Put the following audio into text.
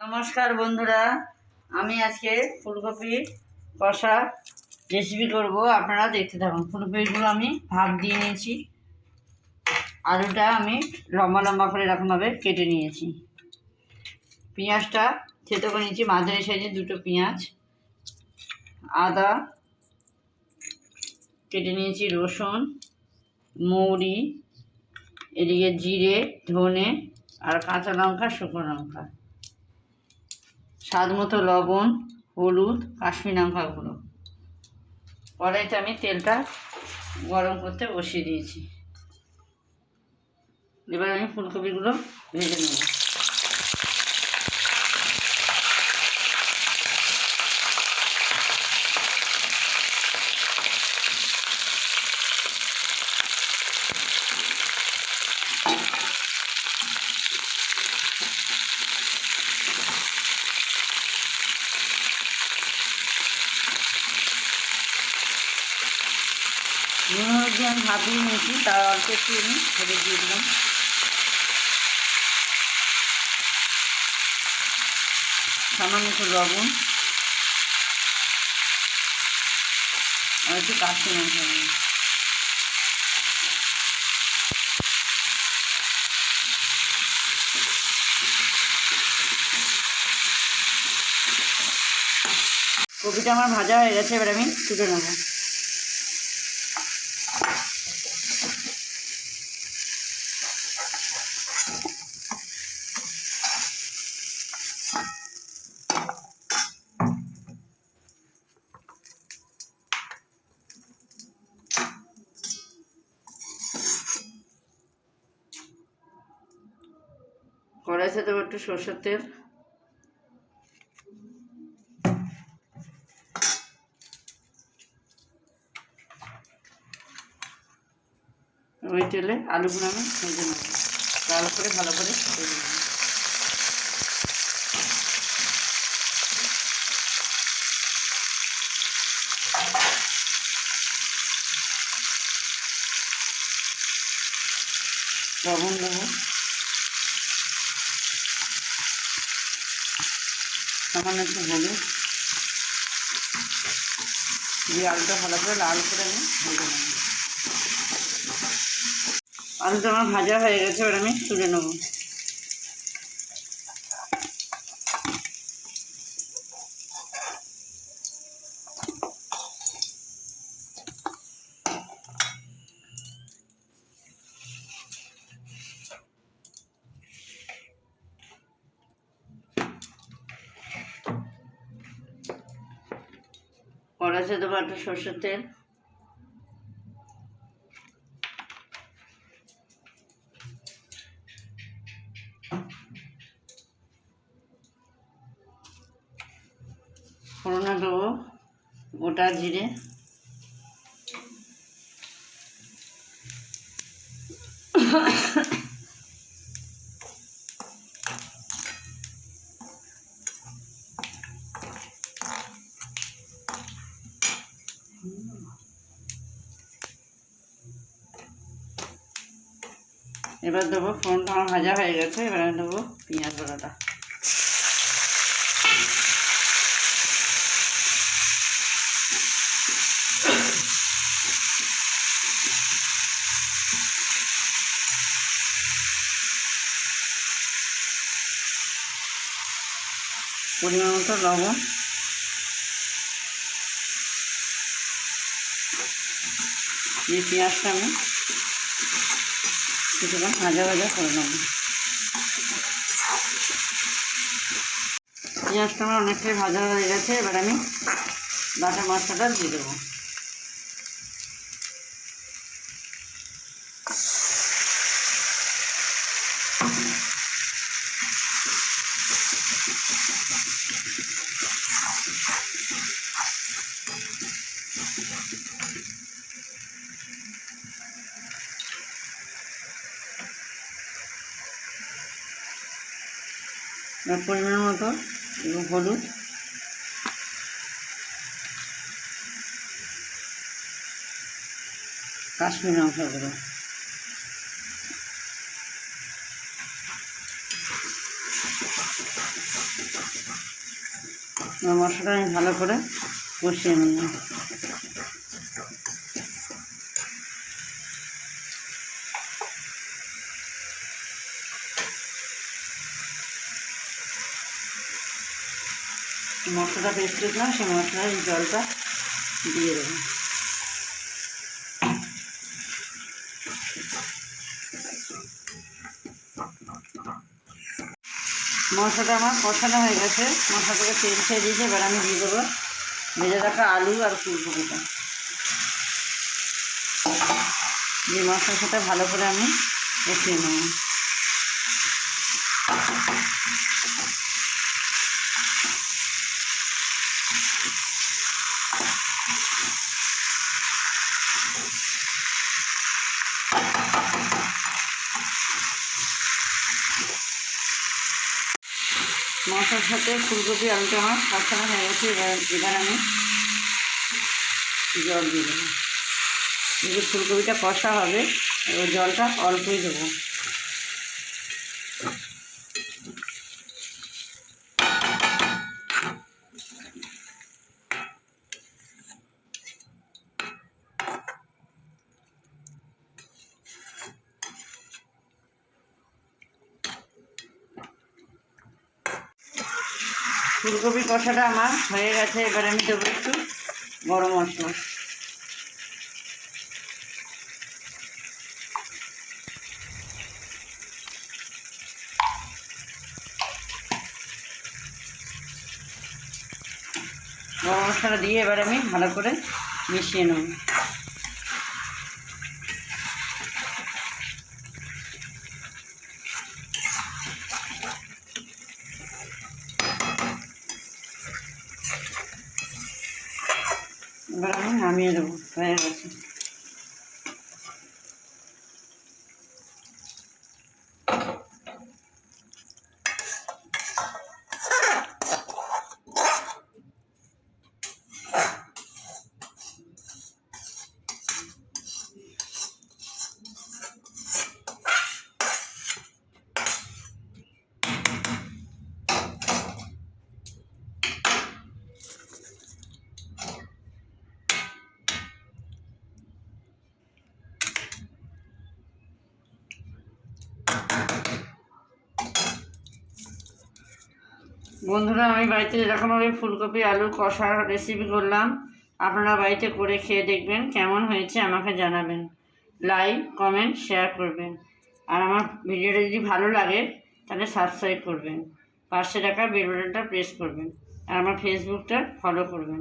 নমস্কার বন্ধুরা, আমি আজকে ফুলকপি কষা রেসিপি করব। আপনারা দেখতে থাকুন, ফুলকপিগুলো আমি ভাপ দিয়ে নিয়েছি। আলুটা আমি লম্বা লম্বা করে এরকমভাবে কেটে নিয়েছি। পেঁয়াজটা থেতো করে নিয়েছি, মাঝারি সাইজে দুটো পেঁয়াজ, আদা কেটে নিয়েছি, রসুন, মৌরি, এদিকে জিরে, ধনে, আর কাঁচা লঙ্কা, শুকনো লঙ্কা। স্বাদ মতো লবণ, হলুদ, কাশ্মীর লঙ্কা গুঁড়ো। কড়াইতে আমি তেলটা গরম করতে বসিয়ে দিয়েছি। এবার আমি ফুলকপিগুলো ভেজে নেব। নুন হলুদ আমি ভাপিয়ে নিয়েছি, তার অল্প একটু আমি হলুদ দিয়ে দিলাম। সামান্য একটু লবণ। আর একটু কাশি লঙ্কা। কপিটা আমার ভাজা হয়ে গেছে, এবার আমি তুলে নেব। কড়াইতে দেবো একটু সর্ষের তেল। ওই তেলে আলুগুলো আমি ভেজে নেব। লাল করে ভালো করে ভেজে নেব। লবণ দেবো। সামান্য একটু হলুদ। দিয়ে আলুটা ভালো করে লাল করে আমি ভেজে নেব। আলুটা আমার ভাজা হয়ে গেছে, এবার আমি তুলে নেব। কড়াইতে দেবো একটু সর্ষের তেল। ফোড়নে দেবো গোটা জিরে। এবার দেবো ফোড়নটা আমার ভাজা হয়ে গেছে, এবার আমি দেবো পেঁয়াজ বড়াটা পরিমাণ মতো লবণ। দিয়ে পেঁয়াজটা আমি কিছুক্ষণ ভাজা ভাজা করে নেব। পেঁয়াজটা আমার অনেকটাই ভাজা হয়ে গেছে, এবার আমি বাটা মশলাটা দিয়ে দেবো। পরিমাণ মতো একটু হলুদ। কাশ্মীর গুঁড়ো মশলাটা আমি ভালো করে কষিয়ে নিলাম মশলাটা পেস্ট করেছিলাম সেই মশলার জলটা দিয়ে দেবো। মশলাটা আমার কষানো হয়ে গেছে। মশলাটাকে তেল ছেড়ে দিয়েছে, এবার আমি দিয়ে দেবো ভেজে রাখা আলু আর ফুলকপিটা। দিয়ে মশলার সাথে ভালো করে আমি কষিয়ে নেব। মশলার সাথে ফুলকপি, আলুটা আমার কষানো হয়ে গেছে, এবার এবার আমি জল দিয়ে দেবো। যে ফুলকপিটা কষা হবে, এবার জলটা অল্পই দেবো। ফুলকপি কষাটা আমার হয়ে গেছে, এবার আমি দেবো একটু গরম মশলা। গরম মশলাটা দিয়ে এবার আমি ভালো করে মিশিয়ে নেব। এবার আমি নামিয়ে দেবো। হয়ে গেছে। বন্ধুরা, আমি বাড়িতে এরকমভাবে ফুলকপি, আলু, কষার রেসিপি করলাম। আপনারা বাড়িতে করে খেয়ে দেখবেন কেমন হয়েছে, আমাকে জানাবেন। লাইক কমেন্ট শেয়ার করবেন। আর আমার ভিডিওটা যদি ভালো লাগে, তাহলে সাবস্ক্রাইব করবেন। পাশে রাখা বেল বাটনটা প্রেস করবেন। আর আমার ফেসবুকটা ফলো করবেন।